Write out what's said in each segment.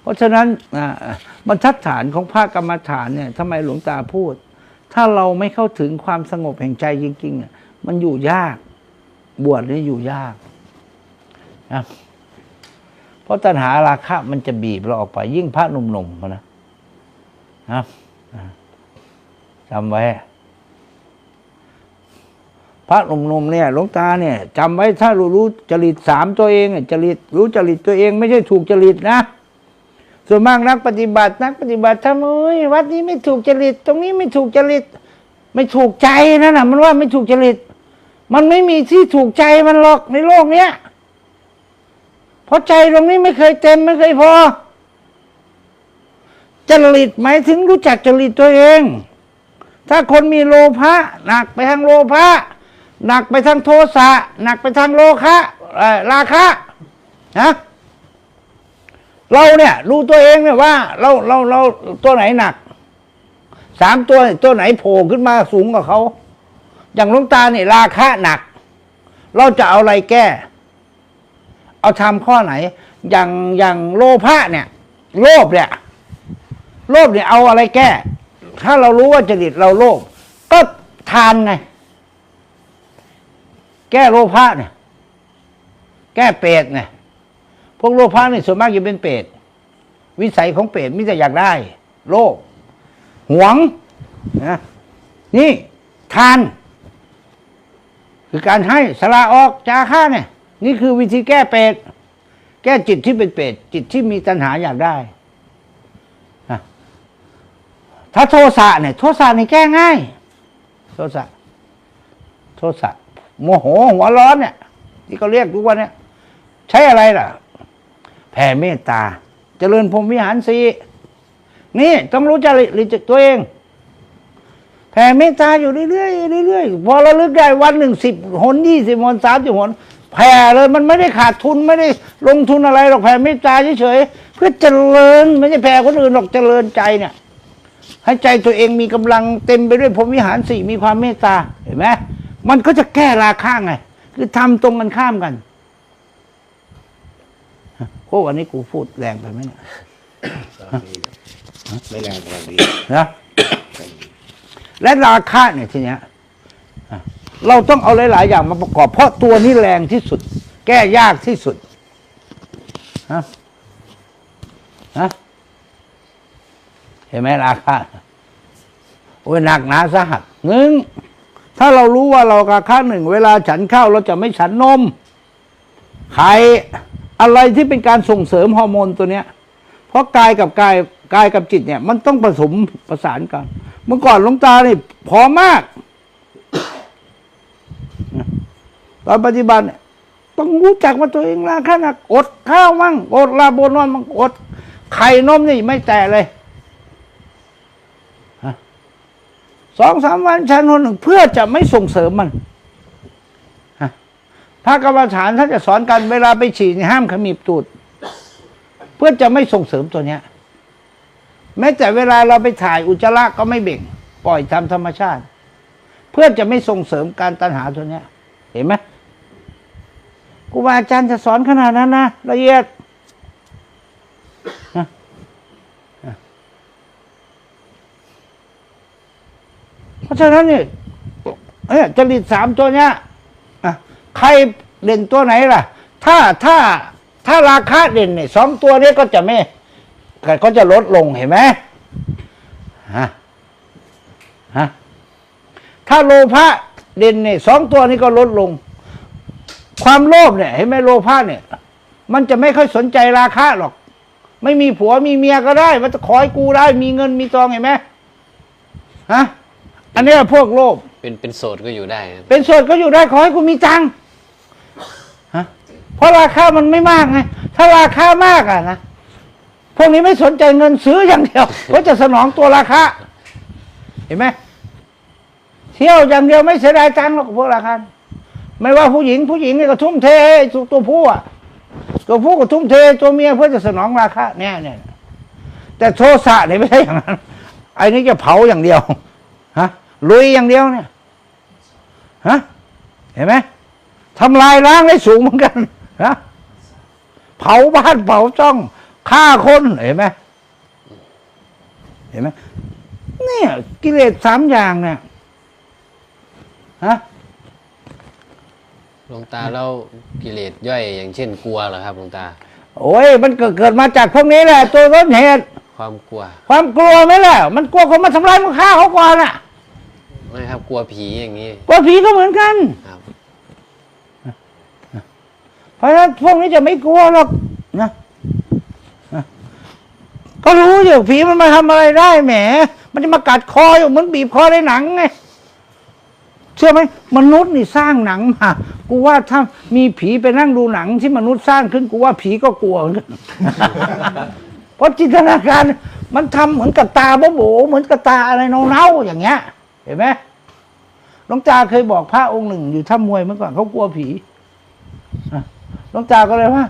เพราะฉะนั้นอ่าบรรทัดฐานของภาคกรรมฐานเนี่ยทำไมหลวงตาพูด ถ้าเราไม่เข้าถึงความสงบแห่งใจจริงๆอะมันอยู่ยาก บวชนี่อยู่ยากนะเพราะตัณหาราคะมันจะบีบเราออกไปยิ่งพระหนุ่มๆนะนะจำไว้ พระหนุ่มๆเนี่ยหลวงตาเนี่ยจำไว้ถ้ารู้รู้จริตสามตัวเองอะจริตรู้จริตตัวเองไม่ใช่ถูกจริตนะ ส่วนมากนักปฏิบัตินักปฏิบัติทำเอ้ยวัดนี้ไม่ถูกจริต ตรงนี้ไม่ถูกจริต ไม่ถูกใจนั่นน่ะมันว่าไม่ถูกจริต มันไม่มีที่ถูกใจมันหรอกในโลกเนี้ยเพราะใจตรงนี้ไม่เคยเต็มไม่เคยพอจริตหมายถึงรู้จักจริตตัวเอง ถ้าคนมีโลภะหนักไปทางโลภะ หนักไปทางโทสะหนักไปทางโลคะราคะนะเราเนี่ยรู้ตัวเองเนี่ยว่า เราเราเราตัวไหนหนักสามตัวตัวไหนโผล่ขึ้นมาสูงกว่าเขา อย่างลวงตาเนี่ยราคะหนัก เราจะเอาอะไรแก้ เอาทำข้อไหน อย่างอย่างโลภะเนี่ย โลภเนี่ยโลภเนี่ยเอาอะไรแก้ ถ้าเรารู้ว่าจริตเราโลภก็ทานไง แก้โลภะเนี่ยแก้เปรตเนี่ยพวกโลภะเนี่ยส่วนมากจะเป็นเปรตวิสัยของเปรตมิจะอยากได้ โลภหวงนะนี่ทาน คือการให้สละออกจาค่าเนี่ย นี่คือวิธีแก้เปรตแก้จิตที่เป็นเปรตจิตที่มีตัณหาอยากได้ถ้าโทสะเนี่ยโทสะนี่แก้ง่าย โทสะโทสะ โมโหหัวร้อนเนี่ย ที่เขาเรียกทุกวันเนี่ย ใช้อะไรล่ะ แผ่เมตตา เจริญพรหมวิหารสีนี่ต้องรู้จักริจตัวเอง แผ่เมตตาอยู่เรื่อยๆเรื่อยๆพอระลึกได้วันหนึ่งสิบหนยี่สิบหนสามสิบหนแผ่เลยมันไม่ได้ขาดทุนไม่ได้ลงทุนอะไรหรอกแผ่เมตตาเฉยๆเพื่อเจริญไม่ใช่แผ่คนอื่นหรอกเจริญใจเนี่ยให้ใจตัวเองมีกำลังเต็มไปด้วยพรหมวิหารสี่มีความเมตตาเห็นไหม มันก็จะแก้ราคาไง คือทำตรงกันข้ามกันโอ้วันนี้กูพูดแรงไปไหมเนี่ยไม่แรงกำลังดีนะและราคาเนี่ยทีเนี้ยอะเราต้องเอาหลาย ๆ อย่างมาประกอบ เพราะตัวนี้แรงที่สุด แก้ยากที่สุดฮะฮะเห็นไหมราคาโอ้ยหนักหนาสาหัสหนึ่ง ถ้าเรารู้ว่าเราราคาหนึ่ง เวลาฉันข้าวเราจะไม่ฉันนมไข่อะไรที่เป็นการส่งเสริมฮอร์โมนตัวเนี้ย เพราะกายกับกายกายกับจิตเนี่ย มันต้องผสมประสานกัน เมื่อก่อนหลวงตานี่ผอมาก ตอนปฏิบัติเนี่ยต้องรู้จักว่าตัวเองราคาหนักอดข้าวมั่งอดลาโบนอนมั่งอดไข่นมนี่ไม่แตะเลยฮะ สองสามวันชันคนหนึ่งเพื่อจะไม่ส่งเสริมมันพระกรรมฐานถ้านจะสอนกันเวลาไปฉี่นี่ห้ามขมิบตูด เพื่อจะไม่ส่งเสริมตัวเนี้ย แม้แต่เวลาเราไปถ่ายอุจจาระก็ไม่เบ่ง ปล่อยตามธรรมชาติ เพื่อจะไม่ส่งเสริมการตัณหาตัวเนี้ย เห็นไหมครูบาอาจารย์จะสอนขนาดนั้นนะละเอียดนะนะเพราะ ฉะนั้นเนี่ยเอ้ยจริตสามตัวเนี้ยใครเด่นตัวไหนล่ะ ถ้าถ้าถ้าราคาเด่นเนี่ยสองตัวนี้ก็จะไม่ก็จะลดลงเห็นไหมฮะฮะถ้าโลภะเด่นเนี่ยสองตัวนี้ก็ลดลง ความโลภเนี่ยเห็นไหมโลภะเนี่ย มันจะไม่ค่อยสนใจราคาหรอก ไม่มีผัวมีเมียก็ได้ มันจะขอให้กูได้ มีเงินมีทองเห็นไหมฮะ อันเนี้ยพวกโลภเป็นเป็นโสดก็อยู่ได้ครับเป็นโสดก็อยู่ได้ขอให้กูมีตังค์ฮะเพราะราคามันไม่มากไงถ้าราคามากอะนะพวกนี้ไม่สนใจเงินซื้ออย่างเดียวเพราะจะสนองตัวราคาเห็นไหมเที่ยวอย่างเดียวไม่เสียดายตังค์หรอกพวกราคาไม่ว่าผู้หญิงผู้หญิงนี่ก็ทุ่มเทให้ตัวผู้อะตัวผู้ก็ทุ่มเทตัวเมียเพื่อจะสนองราคาเนี่ยเนี่ยแต่โทสะเนี่ยไม่ใช่อย่างนั้นไอ้นี่จะเผาอย่างเดียว ฮะลุยอย่างเดียวเนี่ยฮะเห็นไหมทำลายล้างได้สูงเหมือนกันฮะเผาบ้านเผาช่องฆ่าคนเห็นไหมเห็นไหมเนี่ย กิเลสสามอย่างเนี่ยฮะหลวงตาแล้วกิเลสย่อยอย่างเช่นกลัวเหรอครับหลวงตา โอ้ยมันเกิดเกิดมาจากพวกนี้แหละ ตัวต้นเหตุ ความกลัว ความกลัวไหมล่ะมันกลัวคนมาทำร้ายมันฆ่าเขาก่อนอะไม่ครับกลัวผีอย่างนี้กลัวผีก็เหมือนกัน ครับ เพราะฉะนั้นพวกนี้จะไม่กลัวหรอกนะนะก็รู้อยู่ผีมันมาทำอะไรได้แหม มันจะมากัดคออยู่เหมือนบีบคอในหนังไงเชื่อไหมมนุษย์นี่สร้างหนังมากูว่าถ้ามีผีไปนั่งดูหนังที่มนุษย์สร้างขึ้นกูว่าผีก็กลัวเหมือนกัน เพราะจินตนาการมันทำเหมือนกับตาโบโบเหมือนกับตาอะไรเน่าๆอย่างเงี้ย เห็นไหมหลวงตาเคยบอกพระองค์หนึ่งอยู่ถ้ามวยเมื่อก่อนเขากลัวผีหลวงตาก็เลยว่า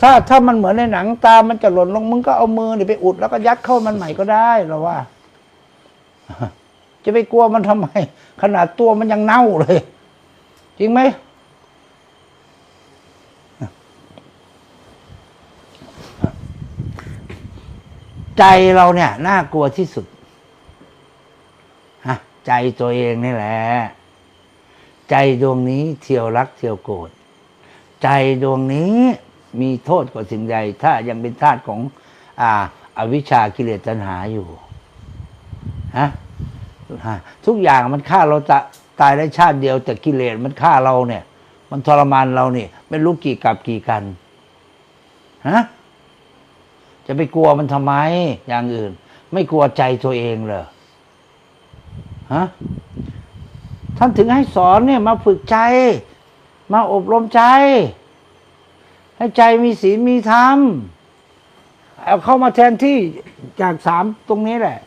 ถ้าถ้ามันเหมือนในหนังตา มันจะหล่นลงมึงก็เอามือไปอุดแล้วก็ยัดเข้ามันใหม่ก็ได้เราว่า จะไปกลัวมันทำไม ขนาดตัวมันยังเน่าเลย จริงไหม ใจเราเนี่ยน่ากลัวที่สุดฮะใจตัวเองนี่แหละ ใจดวงนี้เที่ยวรักเที่ยวโกรธใจดวงนี้มีโทษกว่าสิ่งใด ถ้ายังเป็นทาสของ อ่าอาวิชชากิเลสตัณหาอยู่ฮะฮะทุกอย่างมันฆ่าเราจะตายได้ชาติเดียว แต่กิเลสมันฆ่าเราเนี่ย มันทรมานเราเนี่ยไม่รู้กี่กับกี่กันฮะ จะไปกลัวมันทำไม อย่างอื่น ไม่กลัวใจตัวเองเหรอฮะท่านถึงให้สอนเนี่ยมาฝึกใจ มาอบรมใจ ให้ใจมีศีลมีธรรมเอาเข้ามาแทนที่จากสามตรงนี้แหละ